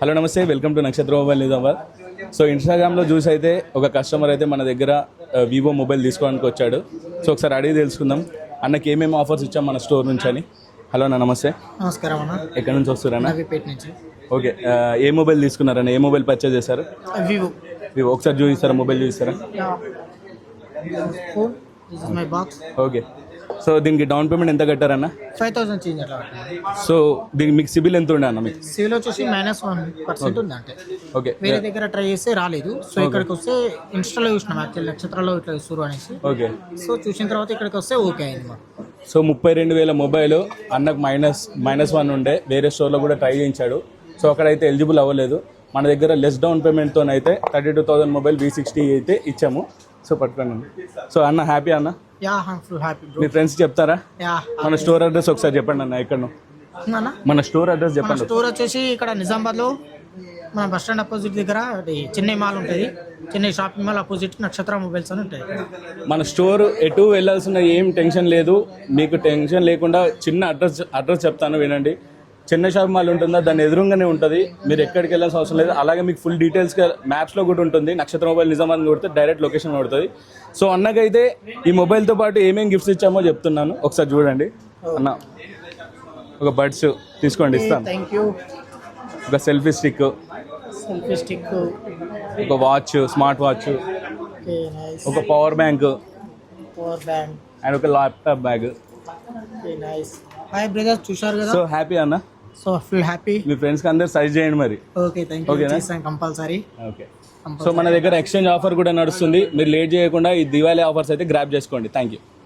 Hello నమస్తే welcome to Nakshatra mobile Nizamabad so ఇన్స్టాగ్రామ్లో చూసి అయితే ఒక కస్టమర్ అయితే మన దగ్గర వివో మొబైల్ తీసుకోవడానికి వచ్చాడు. సో ఒకసారి అడిగి తెలుసుకుందాం. అన్నకి ఏమేమి ఆఫర్స్ ఇచ్చాం మన స్టోర్ నుంచి అని. హలో అన్న నమస్తే. నమస్కారం అన్న. ఎక్కడి నుంచి వస్తున్నారన్న నవీపేట నుంచి. ఓకే ఏ మొబైల్ తీసుకున్నారన్న ఏ మొబైల్ పర్చేజ్ చేశారు? వివో. వివో ఒకసారి చూపిస్తారా? మొబైల్ చూపిస్తారా? Phone this is my box okay. So దీనికి డౌన్ పేమెంట్ ఎంత కట్టారన్న? ఫైవ్ థౌసండ్ చేంజ్ అట్లా సో దీనికి మీకు సిబిల్ ఎంత ఉండే అన్న మీకు? సివిల్ వచ్చేసి మైనస్ వన్ పర్సెంట్ ఉంది అంటే ఓకే. వేరే దగ్గర ట్రై చేస్తే రాలేదు. సో ఇక్కడికి వస్తే ఇన్స్టాలో చూసినాం యాక్చువల్ నక్షత్రాలు ఇట్లా చూస్తారు అనేసి. ఓకే సో చూసిన తర్వాత ఇక్కడికి వస్తే ఓకే అయింది మాకు. సో ముప్పై రెండు వేల మొబైల్ అన్నకు మైనస్ మైనస్ వన్ ఉండే. వేరే స్టోర్లో కూడా ట్రై చేయించాడు. సో అక్కడైతే ఎలిజిబుల్ అవ్వలేదు. మన దగ్గర లెస్ డౌన్ పేమెంట్తో అయితే thirty two thousand mobile V sixty అయితే ఇచ్చాము. సో పట్టుకోండి. సో అన్న హ్యాపీ అన్న? యా ఫుల్ హ్యాపీ మీ ఫ్రెండ్స్ చెప్తారా? యా మన స్టోర్ అడ్రస్ ఒకసారి చెప్పండి అన్న ఎక్కడ మన స్టోర్ అడ్రస్ చెప్పండి స్టోర్ వచ్చేసి ఇక్కడ నిజామాబాద్లో మన బస్ స్టాండ్ అపోజిట్ దగ్గర చెన్నై మాల్ ఉంటుంది. Chennai shopping mall opposite Nakshatra mobiles అని ఉంటాయి. మన స్టోర్ ఎటు వెళ్ళాల్సిన ఏం టెన్షన్ లేదు. మీకు టెన్షన్ లేకుండా చిన్న అడ్రస్ అడ్రస్ చెప్తాను వినండి. చెన్నై షాపింగ్ మాల్ ఉంటుందా? దాని ఎదురుగానే ఉంటుంది. మీరు ఎక్కడికి వెళ్ళాల్సిన అవసరం లేదు. అలాగే మీకు ఫుల్ డీటెయిల్స్గా మ్యాప్స్లో కూడా ఉంటుంది. నక్షత్ర మొబైల్ నిజామాబాద్ కొడితే డైరెక్ట్ లొకేషన్ పడుతుంది. సో అన్నకైతే ఈ మొబైల్తో పాటు ఏమేమి గిఫ్ట్స్ ఇచ్చామో చెప్తున్నాను. ఒకసారి చూడండి. అన్న ఒక బడ్స్ తీసుకోండి ఇస్తాను. ఒక సెల్ఫీ స్టిక్ సెల్ఫీ స్టిక్ ఒక వాచ్ స్మార్ట్ వాచ్ ఒక power bank power bank and ఒక laptop bag nice hi brother చూశారు కదా? సో హ్యాపీ అన్న? సో ఫుల్ హ్యాపీ మీ ఫ్రెండ్స్కి అందరు సజెస్ట్ చేయండి మరి. Okay thank you? చేస్తాను కంపల్సరీ ఓకే సో మన దగ్గర ఎక్స్చేంజ్ ఆఫర్ కూడా నడుస్తుంది. మీరు లేట్ చేయకుండా ఈ దివాళీ ఆఫర్స్ అయితే గ్రాప్ చేసుకోండి. Thank you